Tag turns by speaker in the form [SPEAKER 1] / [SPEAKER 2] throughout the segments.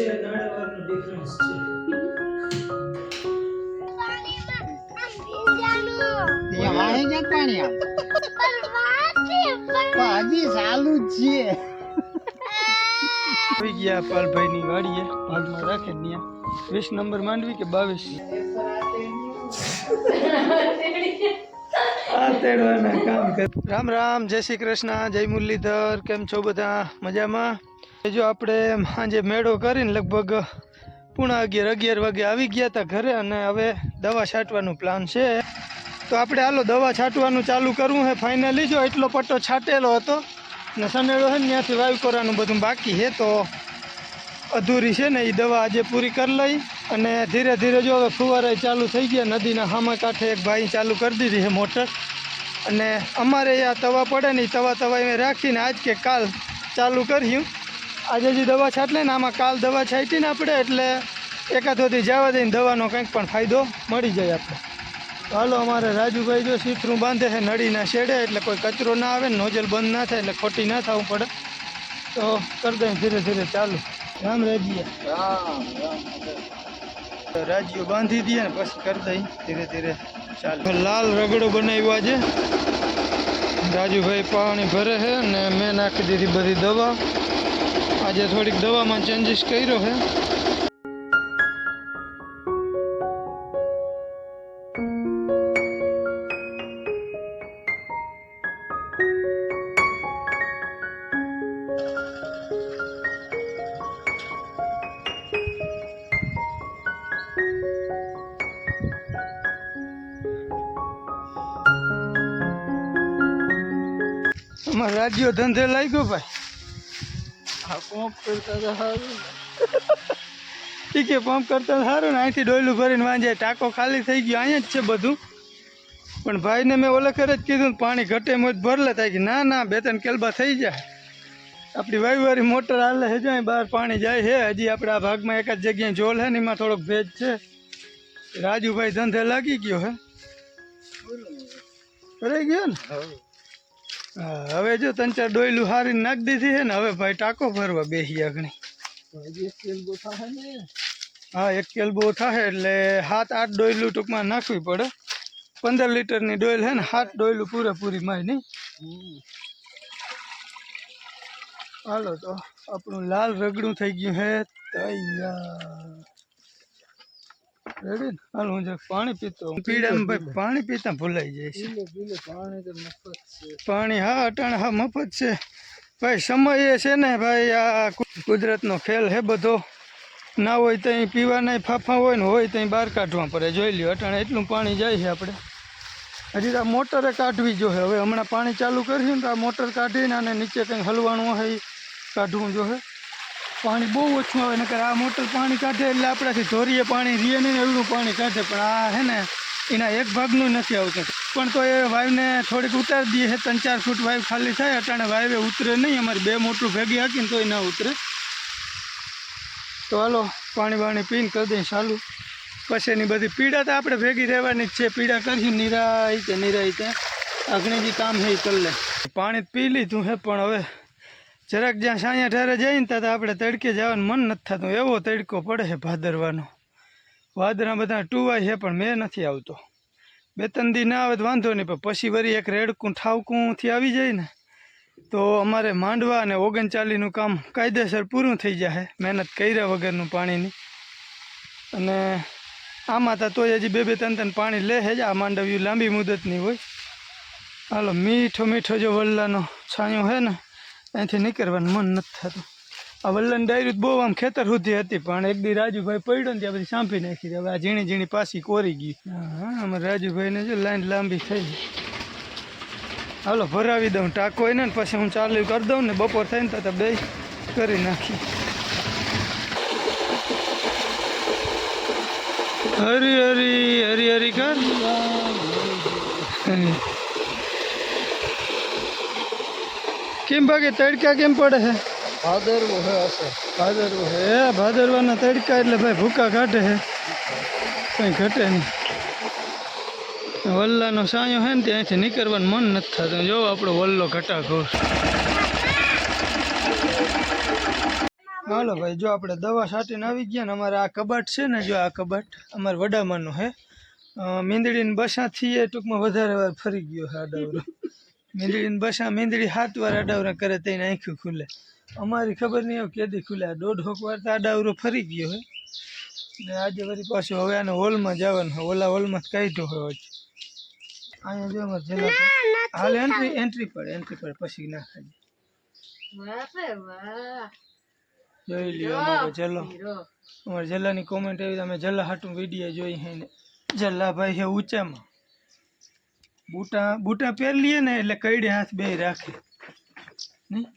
[SPEAKER 1] એ નાળાવાળનો difference છે.
[SPEAKER 2] અહીંયા વાહે ક્યાં પાણી આવે? પણ હજી ચાલુ જ છે.
[SPEAKER 1] ગયા પાલભાઈ ની વાડીએ ભાગમાં રાખે ત્યાં. વીસ નંબર માંડવી કે બાવીસ? રામ રામ જય શ્રી કૃષ્ણ જય મુરલીધર કેમ છો બધા? મજામાં? જો આપણે સાંજે મેળો કરીને લગભગ પૂણા અગિયાર અગિયાર વાગે આવી ગયા હતા ઘરે અને હવે દવા છાંટવાનું પ્લાન છે. તો આપણે હાલો દવા છાંટવાનું ચાલુ કરવું છે ફાઇનલી જો એટલો પટ્ટો છાંટેલો હતો ને સનેડો છે ને ત્યાંથી વાયુ કરવાનું બધું બાકી છે તો અધૂરી છે ને એ દવા આજે પૂરી કરી લઈ અને ધીરે ધીરે જો હવે ફુવારા ચાલુ થઈ ગયા. નદીના હામા કાંઠે એક ભાઈ ચાલુ કરી દીધી છે મોટર. અને અમારે આ તવા પડે ને એ તવા તવા એ રાખીને આજ કે કાલ ચાલુ કર્યું. આજે જે દવા છાંટલે ને, આમાં કાલ દવા છાંટી ને આપણે એટલે એકાદોથી જવા દઈને દવાનો કંઈક પણ ફાયદો મળી જાય આપણે. હાલો અમારે રાજુભાઈ જો સીથરું બાંધે છે નળીના શેડે, એટલે કોઈ કચરો ના આવે નોજલ બંધ ના થાય એટલે ખોટી ના થવું પડે. તો કરી દઈએ ધીરે ધીરે, ચાલુ. રામ રાજીયા. તો રાજીઓ બાંધી દઈએ ને, પછી કરી દઈ ધીરે ધીરે, ચાલુ. લાલ રગડો બનાવ્યો આજે. રાજુભાઈ પાણી ભરે છે ને મેં નાખી દીધી બધી દવા. આજે થોડીક દવામાં ચેન્જીસ કર્યો છે અમારા રાજ્યો ધંધે લાગ્યો ભાઈ.
[SPEAKER 2] પંપ કરતા તો સારું
[SPEAKER 1] ઠીક છે પંપ કરતા સારું ને અહીંથી ડોયલું ભરીને વાંજે ટાંકો ખાલી થઈ ગયો અહીંયા જ છે બધું. પણ ભાઈને મેં ઓલે કરે જ કીધું ને પાણી ઘટે મોજ ભરલે થાય કે ના ના બે ત્રણ કેલબા થઈ જાય. આપણી વાયુવાળી મોટર હાલે છે જો બહાર પાણી જાય છે. હજી આપણે આ ભાગમાં એક જ જગ્યાએ જોલ છે ને એમાં થોડોક ભેજ છે. રાજુભાઈ ધંધે લાગી ગયો હે ભરાઈ ગયો ને? હા, હવે જો ત્રણ ચાર ડોયલું હારી નાખી દીધી છે ને, હવે ભાઈ ટાંકો ભરવા બેસી ઘણી.
[SPEAKER 2] હજી એક તેલ
[SPEAKER 1] હા કેલબો થાય એટલે સાત આઠ ડોયલું ટૂંકમાં નાખવી પડે. પંદર લીટરની ડોયલ છે ને, સાત ડોયલું પૂરેપૂરી માય નહીં. હાલો તો આપણું લાલ રગડું થઈ ગયું છે. તૈયાર. રેડી? હાલ હું જરાક પાણી પીતો. પીડામાં ભાઈ પાણી પીતા ભૂલાઈ જાય છે.
[SPEAKER 2] પાણી તો મફત છે.
[SPEAKER 1] પાણી હા અટાણે હા મફત છે. ભાઈ સમય એ છે ને ભાઈ આ કુદરતનો ખેલ હે બધો. ના હોય ત્યાં પીવાના ફાફા હોય ને હોય ત્યાં બહાર કાઢવા પડે. જોઈ લ્યો અટાણે એટલું પાણી જાય છે આપણે. હજી તો આ મોટરે કાઢવી જોઈએ હવે હમણાં પાણી ચાલુ કર્યું ને તો આ મોટર કાઢીને અને નીચે કંઈ હલવાનું હોય કાઢવું જોઈએ પાણી બહુ ઓછું આવે, નકર આ મોટર પાણી કાઢે એટલે આપણાથી ધોરીએ પાણી રીએ નહીં એવડું પાણી કાઢે. પણ આ હે ને, એના એક ભાગનું નથી આવતું. પણ તો એ વાયુને થોડીક ઉતારી દઈએ ત્રણ ચાર ફૂટ વાયુ ખાલી થાય, અટાણે વાઈવે ઉતરે નહીં, અમારે બે મોટું ભેગી હાકીને તોય ના ઉતરે. તો હાલો, પાણી બાણી પીને કરી દઈએ ચાલુ. પછીની બધી પીડા તો આપણે ભેગી રહેવાની જ છે, પીડા કરીશું નિરાયતે નિરાયતે આગળ અગ્નિજી કામ છે એ કરી લે. પાણી પી લીધું છે પણ હવે જરાક જ્યાં સાયા ઠારે જઈને ત્યાં આપણે તડકે જવાનું મન નથી થતું. એવો તડકો પડે છે ભાદરવાનો. વાદરા બધા ટુવાય છે, પણ મેં નથી આવતો. બે ત્રણ દી ના આવે તો વાંધો નહીં, પણ પછી વળી એક રેડકું, ઠાવકુંથી આવી જાય ને, તો અમારે માંડવા અને ઓગણચાલીસનું કામ કાયદેસર પૂરું થઈ જાય મહેનત કર્યા વગરનું પાણીની. અને આમાં તો તોય હજી બે બે ત્રણ ત્રણ પાણી લે છે જ આ માંડવ્યું લાંબી મુદતની હોય. હાલો, મીઠો મીઠો જો વલ્લાનો છાંયો છે ને અહીંથી નીકળવાનું મન નથી થતું. આ વલ્લન ડાયરી બહુ આમ ખેતર સુધી હતી, પણ એક દી રાજુભાઈ પડ્યો ને ત્યાં બધી સાંભળી નાખી. હવે આ ઝીણી ઝીણી પાછી કોરી ગઈ. હા અમારે રાજુભાઈને જો લાઈન લાંબી થઈ હાલો, ભરાવી દઉં. ટાંકો એને ને પછી હું ચાલુ કરી દઉં ને બપોર થાય ને તો બે કરી નાખી હરી હરી હરી હરી કર. કેમ ભાગે? તડકા કેમ પડે છે?
[SPEAKER 2] ભાદરવો હે હશે
[SPEAKER 1] ભાદરવો હે? ભાદરવાના તડકા એટલે ભાઈ ભૂકા કાઢે હે. કંઈ ઘટે નહીં. વલ્લાનો સાયો હે ને ત્યાંથી નીકળવાનું મન નથી થતું. જો આપણો વલ્લો ઘટાઘોર. હાલો ભાઈ જો આપણે દવા છાંટીને આવી ગયા ને અમારે આ કબાટ છે ને જો આ કબાટ અમારે વડામાંનું હે. મીંદડીને બસાથી એ ટૂંકમાં વધારે વાર ફરી ગયો છે આડાવરો મીંદડીને બસા મીંદડી સાત વાર આડાવરા કરે તેને આંખ્યું ખુલે. અમારી ખબર નહીં હોય કેદી ખુલે. આ દોઢ હોક વાર તો આડાવરો ફરી ગયો હોય ને આજે વળી પાછું હવે આને હોલમાં જવાનું હોય ઓલા હોલમાં જ કાઢ્યો હોય વચ્ચે. અહીંયા જો અમારે જેલા હાલ એન્ટ્રી એન્ટ્રી પડે એન્ટ્રી પડે પછી ના ખાઈ જોઈ લ્યો અમારો જલો. અમારે જલ્લાની કોમેન્ટ આવી અમે જલ્લા હાટું વીડિયો જોઈ હે ને. જલ્લા ભાઈ છે ઊંચામાં. બૂટા બૂટા પહેર લઈએ ને એટલે કઈડે હાથ બે રાખે. નહીં?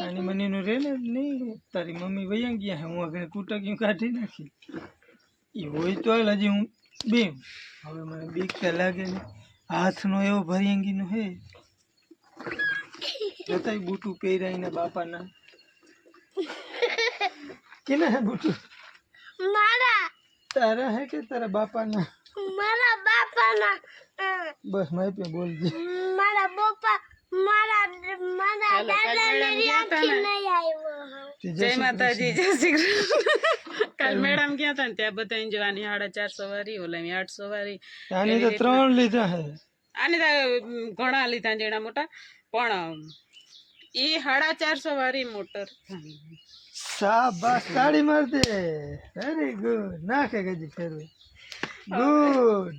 [SPEAKER 1] નાની મનીનું રે ને નહીં તારી મમ્મી વૈયા ગયા હે હું આગળ કૂટક્યું કાઢી નાખી. એ હોય તો હાલ હજી હું બે હવે મને બીક તો લાગે ને હાથનો એવો ભરિયંગીનો હે. જોતાય બૂટું પહેરાઈને બાપાના. કેના હે બૂટું?
[SPEAKER 3] મારા.
[SPEAKER 1] તારા હે કે તારા બાપાના?
[SPEAKER 3] મારા બાપાના અ,
[SPEAKER 1] બસ માહિતી બોલજે
[SPEAKER 3] મારા પપ્પા મારા મારા દાદાને આંખી નહીં આવ્યો
[SPEAKER 1] તે
[SPEAKER 4] જય
[SPEAKER 1] શ્રી
[SPEAKER 4] માતાજી જય શ્રી કૃષ્ણ કાલ મેડમ ગયા હતા ને ત્યાં બધા જોવાની સાડા ચારસો વાળી ઓલાની આઠસો વાળી
[SPEAKER 1] કૃષ્ણ. આની તો ત્રણ લીધા હે
[SPEAKER 4] આને તો ઘણા લીધા જેના મોટા પણ એ સાડા ચારસો વાળી મોટર
[SPEAKER 1] શાબાશ તાળી માર દે વેરી ગુડ નાખે ગજી ફેરવે ગુડ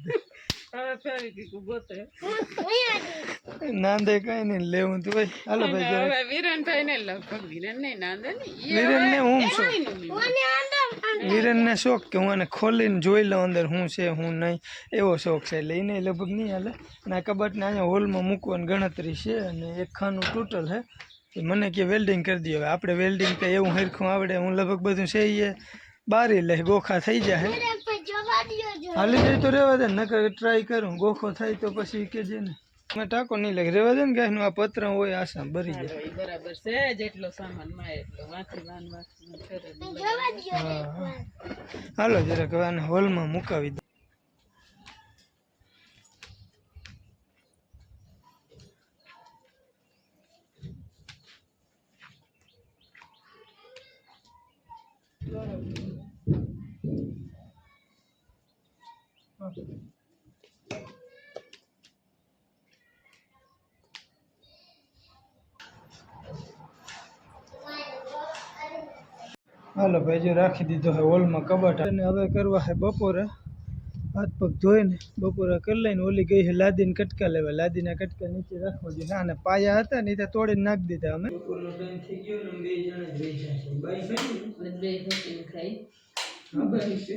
[SPEAKER 1] નાંદે કઈ નઈ લેવું તું ભાઈ હાલો ભાઈ
[SPEAKER 4] વિરેનભાઈ ને લગભગ વિરેન નહીં નાંદે ને
[SPEAKER 1] ને હું શોખ
[SPEAKER 4] એનું
[SPEAKER 1] વિરેન ને શોખ કે હું આને ખોલીને જોઈ લઉં અંદર શું છે હું નહીં. એવો શોખ છે. એટલે એને લગભગ નહીં હાલે. અને આ કબાટને અહીંયા હોલમાં મૂકવાની ગણતરી છે અને એક ખાનું ટોટલ છે એ મને કે વેલ્ડિંગ કરી દઈએ હવે. આપણે વેલ્ડિંગ કંઈ એવું હરખું આવડે. હું લગભગ બધું છે એ બારી લે ગોખા થઈ જાય હાલી જાય તો રેવા દે નકર ટ્રાય કરું ગોખો થાય તો પછી કે જે ને. મેં ટાંકો નહીં લાગે રહેવા દે ને ગાયનું આ પત્ર હોય આસામ ભરી જાય.
[SPEAKER 4] બરાબર છે જેટલો સામાનમાં એટલો વાંચી વાન વાંચી.
[SPEAKER 1] હાલો જરાક હવે આને હોલમાં મુકાવી દો હાલો ભાઈ જો રાખી દીધો હે હોલમાં કબાટ. અને હવે કરવા હે બપોરે. હાથ પગ ધોઈને બપોરે કરી લઈને ઓલી ગઈ છે લાદીને કટકા લેવા. લાદીના કટકા નીચે રાખવા જોઈએ. ના અને પાયા હતા ને એ તોડીને નાખી દીધા અમે. બપોરનો ટાઈમ થઈ ગયો ને બે જણા જ રહી જાય બાઈ
[SPEAKER 4] ખાઈ
[SPEAKER 1] હા ભાઈ છે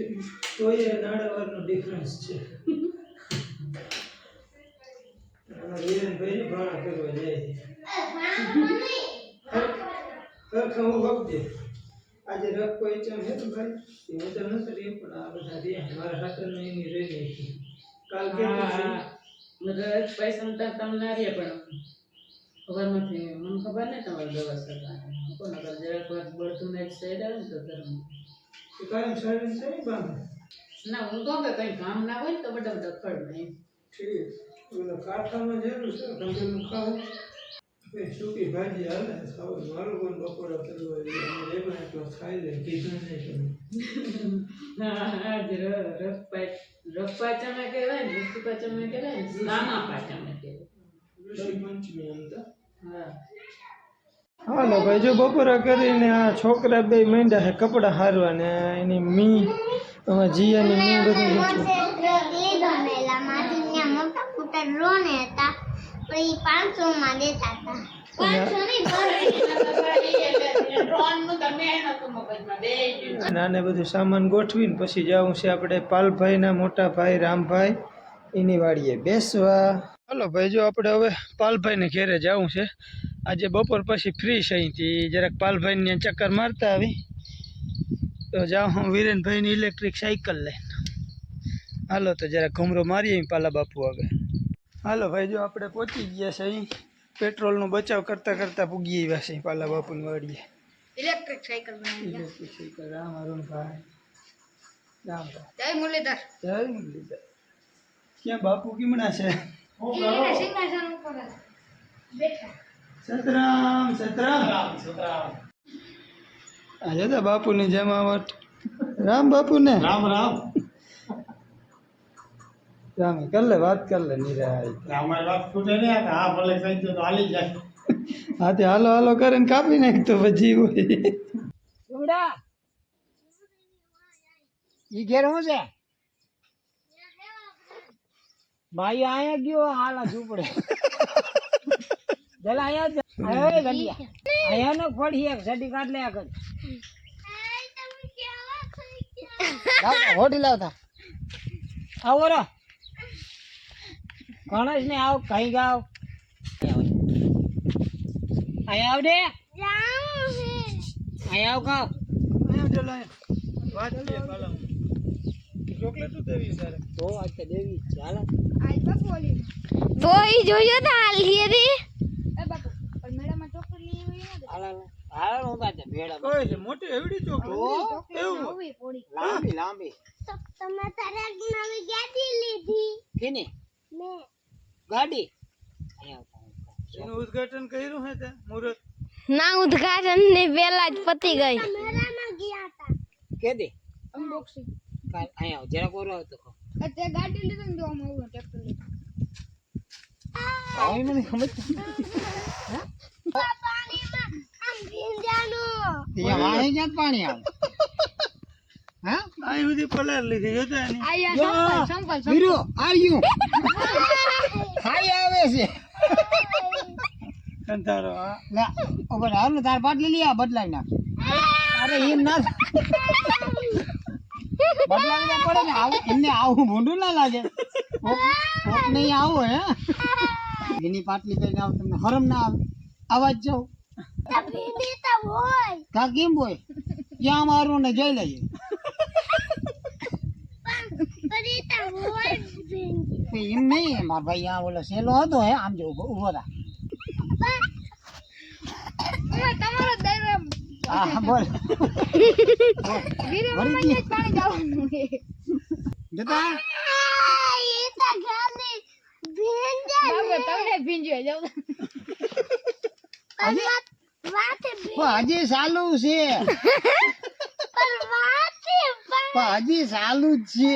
[SPEAKER 1] તો એ નાણાવારનો ડિફરન્સ છે ભાણા. કરવા જાય હું વખતે આજે રખ કોઈ ચમ હે તો ભાઈ. એ તો નથી રે પણ આ બધા રે મારા હાથર ને એની રહી ગઈ છે. કાલ કે
[SPEAKER 4] મતલબ પૈસા તો તમને રે પણ ખબર નથી મને ખબર નહીં તમારે દવા સરકાર કોણ અગર જરાક વાર બળતું ને સાઈડ આવે ને તો ધર્મ.
[SPEAKER 1] કાયમ સાડી છે ને બાંધે?
[SPEAKER 4] ના હું તો કે કઈ કામ ના હોય ને તો બધા બધા ખડ નહીં.
[SPEAKER 1] ઠીક. કાઠામાં જેલું છે હાલે ખાવું મારું પણ બપોરા કરવા જોઈએ એમાં એટલો ખાઈ લે કીધું નહીં તમે
[SPEAKER 4] હા હા જ ર- રફ પાચ રફ પાચમે કહેવાય ને ઋષિ પાચમે કહેવાય ને સામા પાચમે કહેવાય
[SPEAKER 1] ઋષિ પંચમી આમ તો
[SPEAKER 4] હા
[SPEAKER 1] હાલો ભાઈ જો બપોરા કરીને આ છોકરા બે માંડ્યા છે કપડાં હારવા ને એની મી અમારા જીયાની મી બધું
[SPEAKER 3] એ પાંચસો માં દેતા હતા. પાંચસો નહીં
[SPEAKER 1] અને આને બધું સામાન ગોઠવીને પછી જવું છે આપણે પાલભાઈના મોટા ભાઈ રામભાઈ એની વાડીએ બેસવા. હલો ભાઈ જો આપણે હવે પાલભાઈને ઘેરે જવું છે. આજે બપોર પછી ફ્રી છે અહીંથી. જરાક પાલભાઈને ચક્કર મારતા આવી. તો જાઉં હું વિરેનભાઈની ઇલેક્ટ્રિક સાયકલ લઈને. હાલો તો જરાક ઘુમરો મારીએ પાલા બાપુ આગળ. હાલો ભાઈ જો આપણે પહોંચી ગયા છે અહીં. પેટ્રોલનો બચાવ કરતાં કરતાં પૂગી આવ્યા છે અહીં પાલા બાપુની વાડીએ.
[SPEAKER 3] Electric cycle
[SPEAKER 1] electric cycle Ram Arunbhai Ram
[SPEAKER 3] જય મુરલીધર.
[SPEAKER 1] જય મુરલીધર. ક્યાં બાપુ કિમણા છે?
[SPEAKER 3] સિંહાસન ઉપર બેઠા.
[SPEAKER 1] સતરામ સતરામ. આજે તો બાપુની જમાવટ. રામ બાપુ ને
[SPEAKER 2] રામ રામ.
[SPEAKER 1] રામ કર લે વાત કર લે નિરાય
[SPEAKER 2] અમારી વાત ખૂટે નહીં આ હા ભલે ગયો તો હાલી જાય.
[SPEAKER 1] હા તે હાલો હાલો કરીને કાપી નાખતો પછી હોય.
[SPEAKER 2] ઉડા ઈ ઘેર હું છે? ભાઈ આયા ગયો હાલા ઝૂપડે. જલા આયા જ આયો એ ગલિયા. આયા ને ફળી એક સડી કાઢ લે આગળ. હોટી લાવતા. આવો રો. ગણેશ ને આવ કઈ ગાવ? આયા આવ દે આયા આવ ગાવ
[SPEAKER 1] દેવી સર
[SPEAKER 2] તો આજે દેવી ચાલ
[SPEAKER 3] તો ઈ જોયો તો હાલ રે
[SPEAKER 2] હાલ હાલ હું કાજે ભેડા
[SPEAKER 1] કોઈ છે મોટી એવડી ચોકલેટ
[SPEAKER 2] લાંબી લાંબી
[SPEAKER 3] તમે તારે નવી ગાડી લીધી?
[SPEAKER 2] કેની?
[SPEAKER 3] મેં.
[SPEAKER 2] ગાડી? અહીંયા
[SPEAKER 1] એનું ઉદ્ઘાટન કર્યું હે તે મુહૂર્ત?
[SPEAKER 3] ના ઉદ્ઘાટનની પેલા જ પતી ગઈ. મેળામાં ગયા હતા.
[SPEAKER 2] કે દે કાલ આયા આવ, જરાક ઓરો આવતો કહો. હવે મને સમજ
[SPEAKER 3] પાણીમાં આમ ભીંજાનું.
[SPEAKER 2] અહીંયા વાહે ક્યાં પાણી આવે? હા?
[SPEAKER 1] આ સુધી પલાર લીધી જોતા એની
[SPEAKER 2] વીરુ આર યુ હાઈ આવે છે.
[SPEAKER 1] કંટારો હા
[SPEAKER 2] ઓબર હાલ ને તાર પાટલી લઈ આ બદલાઈ નાખ. અરે એમ ના બદલાવી ના પડે ને આવું એમને આવું ભૂંડું ના લાગે. નહીં આવો હે? એની પાટલી પહેરીને આવો તમને હરમ ના આવે. અવાજ
[SPEAKER 3] જાઉં. હોય
[SPEAKER 2] કા કેમ બોય? જ્યાં મારું ને જોઈ લેજે.
[SPEAKER 3] જ
[SPEAKER 2] એમ નહીં મારા ભાઈ આ ઓલો સેલો હતો હે આમ જો ઊભો
[SPEAKER 3] તમારો દરો
[SPEAKER 2] હા બોલ. વળી ગઈ. જતા.
[SPEAKER 3] એ તો ભીંજા
[SPEAKER 2] હજી
[SPEAKER 3] વાતે
[SPEAKER 2] જાવ હજી ચાલુ છે.
[SPEAKER 3] પણ વાતે
[SPEAKER 2] પણ હજી ચાલુ જ છે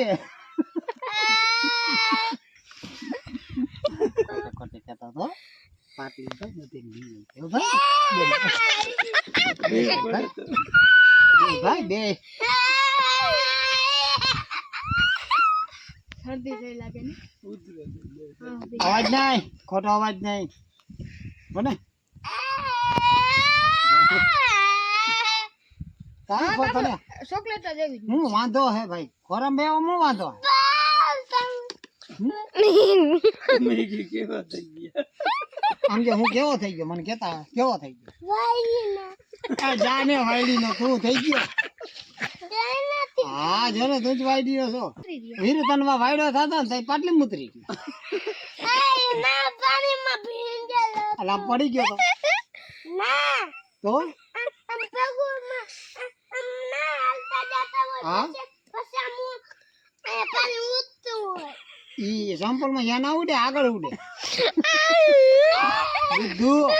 [SPEAKER 2] ખોટે કહેતો હતો. પાટલી તો લઈ ગઈ. એવું ભાઈ? બે ભાઈ? બે. અવાજ નહીં ખોટો અવાજ નહીં. બને તારે ખોટો ને
[SPEAKER 3] ચોકલેટ જ એવી
[SPEAKER 2] હું વાંધો હે ભાઈ. ખોરામ બે હું વાંધો
[SPEAKER 1] મેગી કેવા થઈ ગયા?
[SPEAKER 2] કે હું કેવો થઈ ગયો? મને કેતા કેવો થઈ ગયો? જાને વાયડી નો તું થઈ ગયો. હા જો ને તું જ વાયડી નો છો. વીરતન તનમાં વાયડો થતો ને તઈ પાટલી મુતરી ગયો અલા પડી ગયો તો. હા? ઈ સંપલમાં યા ના ઉડે આગળ ઉડે. બધું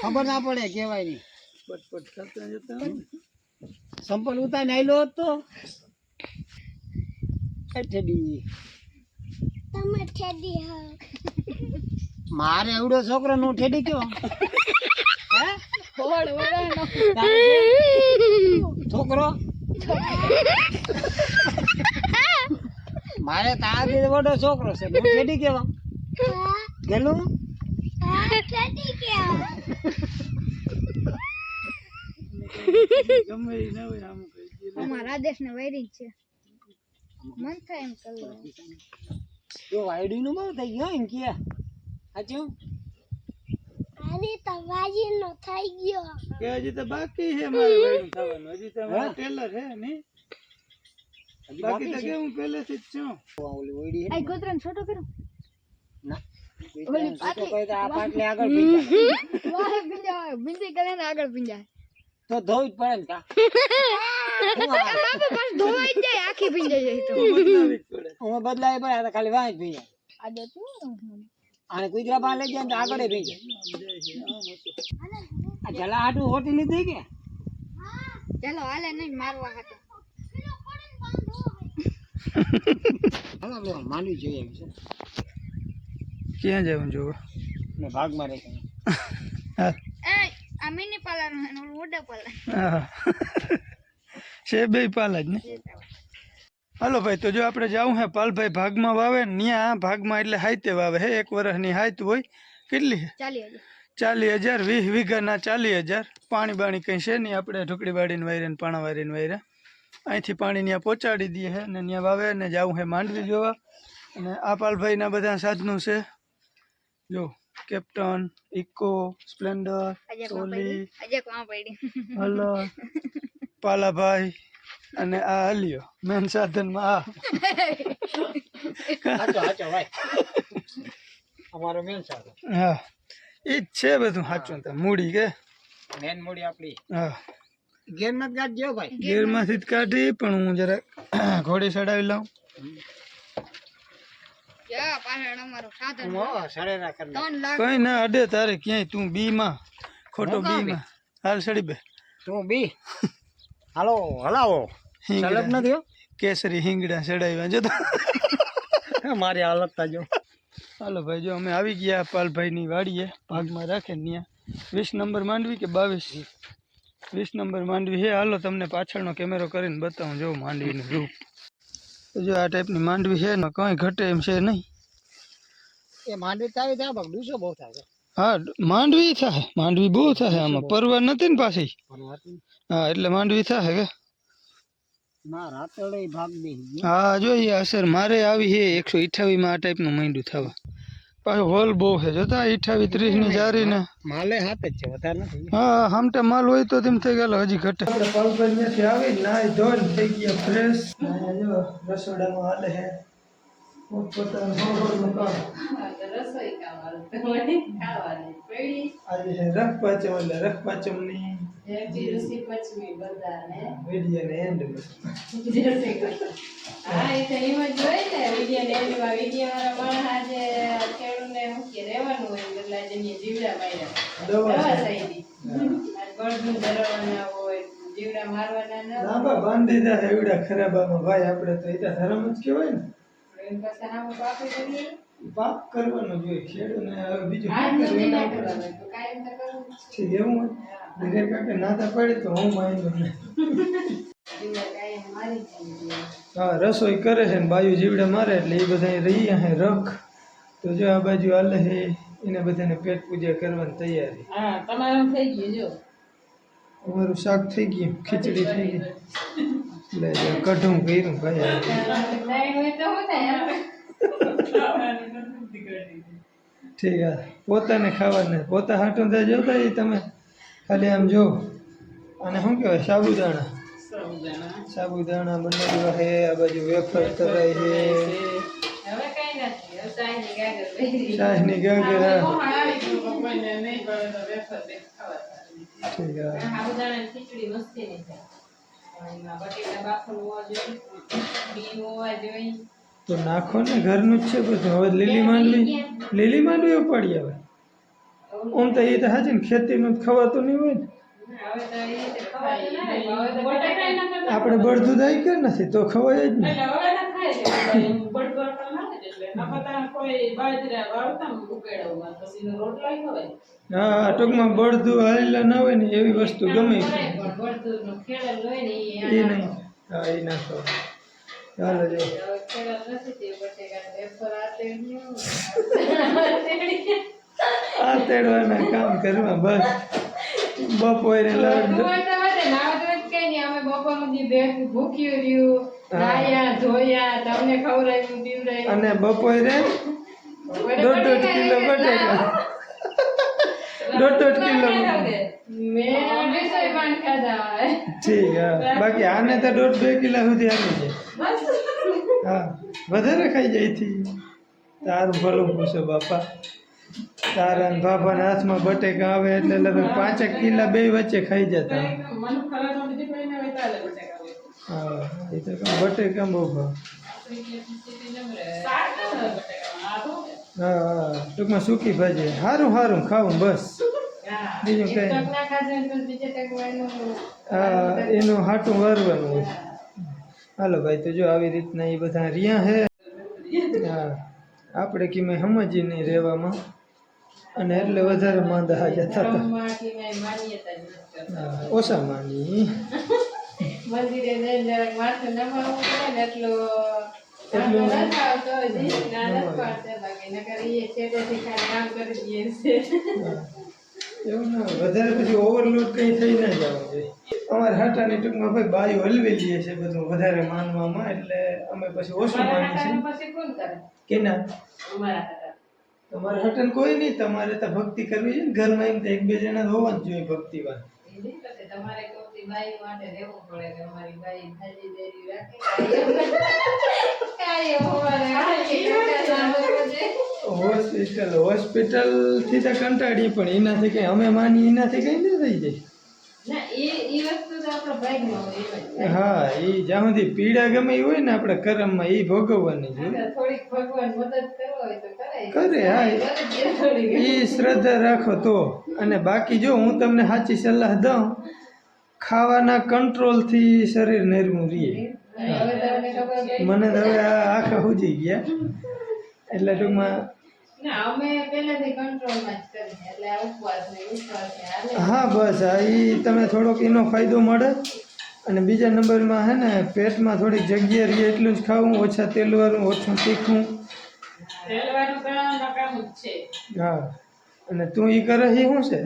[SPEAKER 2] ખબર ના પડે કેવાય નહીં.
[SPEAKER 1] ને.
[SPEAKER 2] સંપલ ઉતાર આયલો હોત. તો ઠેડી.
[SPEAKER 3] તમે ઠેડી હા.
[SPEAKER 2] મારે એવડો છોકરો નું ઠેડી કયો? તારે? છોકરો? મારે તારાથી વડો છોકરો છે. ઠેડી કેવા
[SPEAKER 3] હા.
[SPEAKER 2] ગેલું?
[SPEAKER 1] ના
[SPEAKER 3] છે. મન થાય એમ કરવું.
[SPEAKER 2] તો વાયડી નું બહુ થઈ ગયો એમ કે. સાચું?
[SPEAKER 3] અરે તો વાજીનો થઈ ગયો.
[SPEAKER 1] કે હજી તો બાકી છે મારે વાયડું થવાનું. હજી તો મારા ટેલર હે નહીં બાકી તો કે હું પહેલેથી જ છું.
[SPEAKER 2] ઓલી ઓયડી
[SPEAKER 3] આ ગોત્રન છોટો કરો
[SPEAKER 2] ના ઓલી પાટલી તો આ પાટલી આગળ ભીંજાય.
[SPEAKER 3] વાહ પિંજા બિંદી કરે આગળ પિંજા
[SPEAKER 2] તો ધોઈ જ પડે ને કા
[SPEAKER 3] બાપા બસ ધોવાઈ જાય આખી જાય તો.
[SPEAKER 2] હું બદલાય આ ખાલી વાંચ ભીંજાય.
[SPEAKER 3] આજે તું
[SPEAKER 2] અને કુતરા પાસે લઈ જાય તો આગળ રહી જાય આ જલા હાટું હોટી લીધી કે?
[SPEAKER 3] ચાલો હાલે નહીં મારવા હાટે.
[SPEAKER 2] હાલો આપણે માનવી જોઈએ એમ છે.
[SPEAKER 1] ક્યાં જવું જોવે?
[SPEAKER 2] ને ભાગ મારે ગઈ
[SPEAKER 1] હા.
[SPEAKER 3] એ આ મિની પાર્લરનું મોટા પાલા
[SPEAKER 1] હા. છે બે પાલા જ ને? હાલો ભાઈ તો જો આપણે જાવું હે પાલભાઈ ભાગમાં વાવે ને ત્યાં ભાગમાં એટલે હાઈતે વાવે હે એક વર્ષની હાઈત હોય. કેટલી
[SPEAKER 3] ચાલી
[SPEAKER 1] હજાર. વીસ વીઘાના ચાલીસ હજાર. પાણી બાણી કંઈ છે નહીં આપણે ઢોકળી વાળીને વાયરે ને પાણા વાળીને વાયરે. અહીંથી પાણી ત્યાં પહોંચાડી દઈએ હે ને ત્યાં વાવે ને જવું હે માંડવી જોવા. અને આ પાલભાઈના બધા સાધનો છે. જો કેપ્ટન ઇકો સ્પ્લેન્ડર સોલી
[SPEAKER 3] પડી? આજે કોણ પડી?
[SPEAKER 1] હલો પાલાભાઈ અને આ હલિયો. મેન સાધનમાં આ.
[SPEAKER 2] અમારો મેન સાધન.
[SPEAKER 1] હા. એ જ છે બધું સાચું તો મૂડી કે?
[SPEAKER 2] મેન મૂડી આપણી
[SPEAKER 1] હા.
[SPEAKER 2] ગેરમાંથી જ ગાંઠ જેવો ભાઈ.
[SPEAKER 1] ગેરમાંથી જ કાઢી પણ હું જરા ઘોડી ચડાવી લઉં
[SPEAKER 3] જા પાછળ અમારું સાધન
[SPEAKER 2] હો સરેરા કરી નાખ.
[SPEAKER 3] ત્રણ લાખ
[SPEAKER 1] કઈ ના અડે તારે ક્યાંય તું બી માં ખોટો બી માં. હાલ સડી બે.
[SPEAKER 2] તું બી? હાલો હલાવો. સલપ
[SPEAKER 1] હિંગડા
[SPEAKER 2] નથી હો
[SPEAKER 1] કેસરી હિંગડા ચડાવ્યા જો તો.
[SPEAKER 2] મારી હાલત તા જો.
[SPEAKER 1] હાલો ભાઈ જો અમે આવી ગયા પાલભાઈની વાડીએ ભાગમાં રાખે ને ત્યાં. વીસ નંબર માંડવી કે બાવીસ? વીસ. નંબર માંડવી હે હાલો તમને પાછળનો કેમેરો કરીને બતાવું જો માંડવીનું રૂપ. તો જો આ ટાઈપની માંડવી છે ને કંઈ ઘટે એમ છે નહીં.
[SPEAKER 2] એ માંડવી થાય ત્યાં પણ દુસો બહુ થાય છે.
[SPEAKER 1] હા માંડવી થાય માંડવી બહુ થાય આમાં પરવા નથી ને પાછી. હા એટલે માંડવી થાય કે
[SPEAKER 2] ના રાતડે ભાગ
[SPEAKER 1] હા જોઈએ અસર મારે આવી છે એકસો અઠાવીસમાં આ ટાઈપનું માંડ્યું થવા. પાછું હોલ બહુ છે. જોતા અઠાવીસ ત્રીસની જારી ને.
[SPEAKER 2] માલે હાથ જ છે વધારે નથી.
[SPEAKER 1] હા હામટે માલ હોય તો તેમ થઈ ગયેલો હજી ઘટે. આપણે પાલભાઈ ત્યાંથી આવી નાઈ ધોઈને થઈ ગયા ફ્રેશ જો રસોડામાં હાલે છે. પોતપોતાનું હોરહોરનું કામ
[SPEAKER 5] રસોઈ ખાવાનું ખાવાની પેઢી
[SPEAKER 1] આજે છે રખ પાચમ એટલે રખ
[SPEAKER 5] ઋષિ પશ્ચિમી બધાને.
[SPEAKER 1] વીડિયો ને એન્ડ
[SPEAKER 5] જય શ્રી કૃષ્ણ. હા એ તો એમ જ હોય ને વીડિયો ને એન્ડમાં વીડિયો વાળા માણસ આજે ખેડૂતને શું રહેવાનું હોય એટલે આજે જીવડા માર્યા.
[SPEAKER 1] દવા
[SPEAKER 5] દવા થઈ ગઈ ધરવાના હોય જીવડા મારવાના ન
[SPEAKER 1] લાંબા બાંધી દે એવડા ખરાબ આમાં ભાઈ આપણે તો એ તો ધર્મ જ કહેવાય ને.
[SPEAKER 5] એમ પાસે આમ પાપી કરીએ
[SPEAKER 1] પાપ કરવાનું જોઈએ ખેડૂને બીજું?
[SPEAKER 5] કરવાનું તો કરવું છે.
[SPEAKER 1] એવું હોય? ધીરે કાંકે નાતા પડે તો હું માયનો ને. હા રસોઈ કરે છે ને બાયુ જીવડે મારે એટલે એ બધા રહી હે રખ. તો જો આ બાજુ હાલે છે એને બધાને પેટ પૂજા કરવાની તૈયારી.
[SPEAKER 5] હા તમારું થઈ ગયું જો.
[SPEAKER 1] અમારું શાક થઈ ગયું ખીચડી થઈ ગઈ. એટલે કઢું કર્યું ભાઈ. ઠીક પોતાને ખાવાને પોતા હાટું ત્યાં જોતા એ તમે? ખાલી આમ જો. અને શું કહેવાય? સાબુદાણા.
[SPEAKER 5] સાબુદાણા.
[SPEAKER 1] બંને બનાવ્યા છે આ બાજુ વેફર કરાય છે.
[SPEAKER 5] શાહીની ગાગર તો
[SPEAKER 1] નાખો ને ઘરનું જ છે બધું. હવે લીલી માંડવી લીલી માંડવી ઉપાડી આવે. આમ તો એ તો હાજર ને ખેતીનું ખવાતું નહીં હોય ને.
[SPEAKER 5] નહીં.
[SPEAKER 1] આપણે બળદું દાય કે નથી તો ખવાય જ ને.
[SPEAKER 5] એટલે હવે ના ખાય છે બધા એમ બળગર તો ના જ એટલે નકર તો કોઈ બાજરા વાવતા ને ઉકેળવવા પછી એનો રોટલો ય ખવાય.
[SPEAKER 1] હા ટૂંકમાં બળદું હાલેલા ના હોય ને એવી વસ્તુ ગમે. એ નહીં. હા એ ના ખવાય. ચાલો જો.
[SPEAKER 5] નથી આ
[SPEAKER 1] તેડવાના કામ કરવા બસ. બપોરે અને બપોરે દોઢ દોઢ કિલો બટેકા. દોઢ દોઢ કિલો. ઠીક હા. બાકી આને તો દોઢ બે કિલા સુધી આવી જાય હા વધારે ખાઈ જાય થી તારું ભલું પૂછો બાપા. તારા બાપાના હાથમાં બટેકા આવે એટલે લગભગ પાંચેક કિલા બે વચ્ચે ખાઈ જતા. હા, એ બહુ હા ટૂંકમાં સૂકી ભાજી. સારું સારું ખાવું બસ. બીજું કઈ
[SPEAKER 5] હા, એનું
[SPEAKER 1] હાટું વારવાનું હોય. હાલો ભાઈ, તો જો આવી રીતના એ બધા રહ્યા હે. હા, આપણે કિમે સમજી નહીં રહેવામાં. અને એટલે વધારે માંદા હાજર થતા ઓછા માની
[SPEAKER 5] મંદિરે જઈને માથું નમાવવું પડે ને એટલું
[SPEAKER 1] વધારે પછી ઓવરલોડ કઈ થઈ ના જવું જોઈએ અમારે હાટાની ટૂંકમાં ભાઈ બાયું હલવી લઈએ છે બધું વધારે માનવામાં એટલે અમે પછી ઓછું માનીએ છીએ? કે ના. તમારે હટન કોઈ નહીં તમારે તો ભક્તિ કરવી છે ને ઘરમાં એમ તો એક બે જણા હોવા જ જોઈએ
[SPEAKER 5] ભક્તિ વાત તમારે કોકની બાઈ માટે રહેવું પડે કે અમારી બાઈ ભાજી દેરી રાખે કાંઈ.
[SPEAKER 1] હોસ્પિટલ હોસ્પિટલથી તો કંટાળી પણ એનાથી કઈ અમે માની એનાથી કઈ ના થઈ જાય.
[SPEAKER 5] ના એ એ વસ્તુ
[SPEAKER 1] હા એ જ્યાં સુધી પીડા ગમે હોય ને આપણે કરમમાં એ ભોગવવાની
[SPEAKER 5] છે.
[SPEAKER 1] કરે, હા. એ શ્રદ્ધા રાખો તો. અને બાકી જો હું તમને સાચી સલાહ દઉં ખાવાના કંટ્રોલથી શરીર નરમું રહીએ? મને તો હવે આ આખા સુજી ગયા. એટલે ટૂંકમાં
[SPEAKER 5] અમે પહેલાથી કંટ્રોલમાં ને ને
[SPEAKER 1] હા બસ. ઈ તમે થોડોક એનો ફાયદો મળે. અને બીજા નંબરમાં હે ને પેટમાં થોડીક જગ્યા રહી એટલું જ ખાવું ઓછા તેલવાળું ઓછું તીખું. હા. અને તું એ કરે એ શું છે?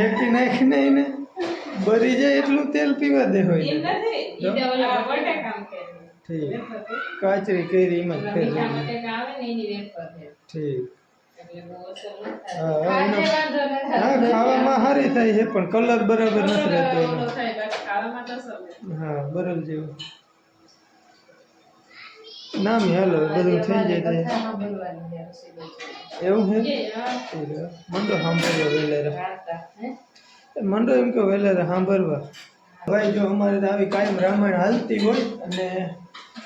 [SPEAKER 1] હેકી નાખીને એને. બરી જાય એટલું તેલ પીવા દે હોય. ઠીક. કાચરી કરી એમાં
[SPEAKER 5] ને
[SPEAKER 1] ઠીક. ખાવામાં સારી થાય છે પણ કલર બરાબર નથી રહેતો. હા બરલ જેવું. નામ હાલો બધું થઈ જાય. એવું છે. મંડો સાંભળવા વેલેરા મંડો એમ કે વેલેરા સાંભળવા. ભાઈ જો અમારે તો આવી કાયમ રામાયણ હાલતી હોય અને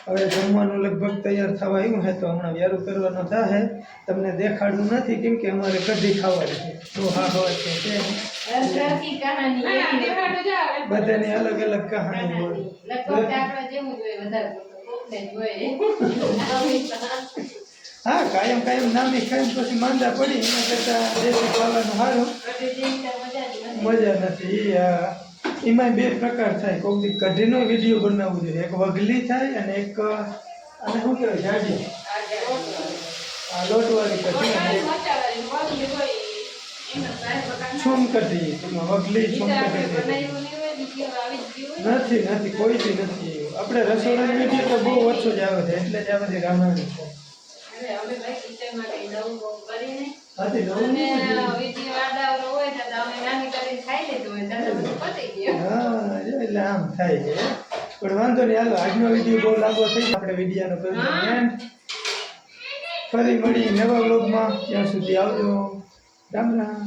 [SPEAKER 1] હવે જમવાનું લગભગ તૈયાર થવા આવ્યું છે, તો હમણાં વ્યારું કરવાનો થશે તમને દેખાડવું નથી, કેમ કે અમારે કઢી ખાવાની છે તો હા હોય છે તે બધાની અલગ અલગ કહાની હોય. હા, કાયમ કાયમ નામી કાયમ પછી માંદા પડી, એના કરતાં દેશી ખાવાનું સારું.
[SPEAKER 5] મજા નથી
[SPEAKER 1] આ એમાં બે પ્રકાર થાય. કોક દી કઢીનો વીડિયો બનાવવો જોઈએ. એક વગલી થાય અને એક, અને શું કહેવાય? જાડી.
[SPEAKER 5] આ
[SPEAKER 1] લોટવાળી કઢી. છૂમ કઢી. એમાં વગલી છૂમ કઢી
[SPEAKER 5] આવી.
[SPEAKER 1] નથી નથી. કોઈથી નથી આપણે રસોડાની વીડિયો તો બહુ ઓછો જ આવે છે. એટલે જ આ બધી રામાયણ છે.
[SPEAKER 5] અને હોય તો અમે નાની કરીને ખાઈ હોય પતી ગયું.
[SPEAKER 1] હા એટલે આમ થાય છે. પણ વાંધો નહીં હાલો આજનો વીડિયો બહુ લાંબો થઈ આપણે વિડીયોનો એન્ડ ફરી મળી નવા બ્લોગમાં ત્યાં સુધી આવજો. રામ રામ.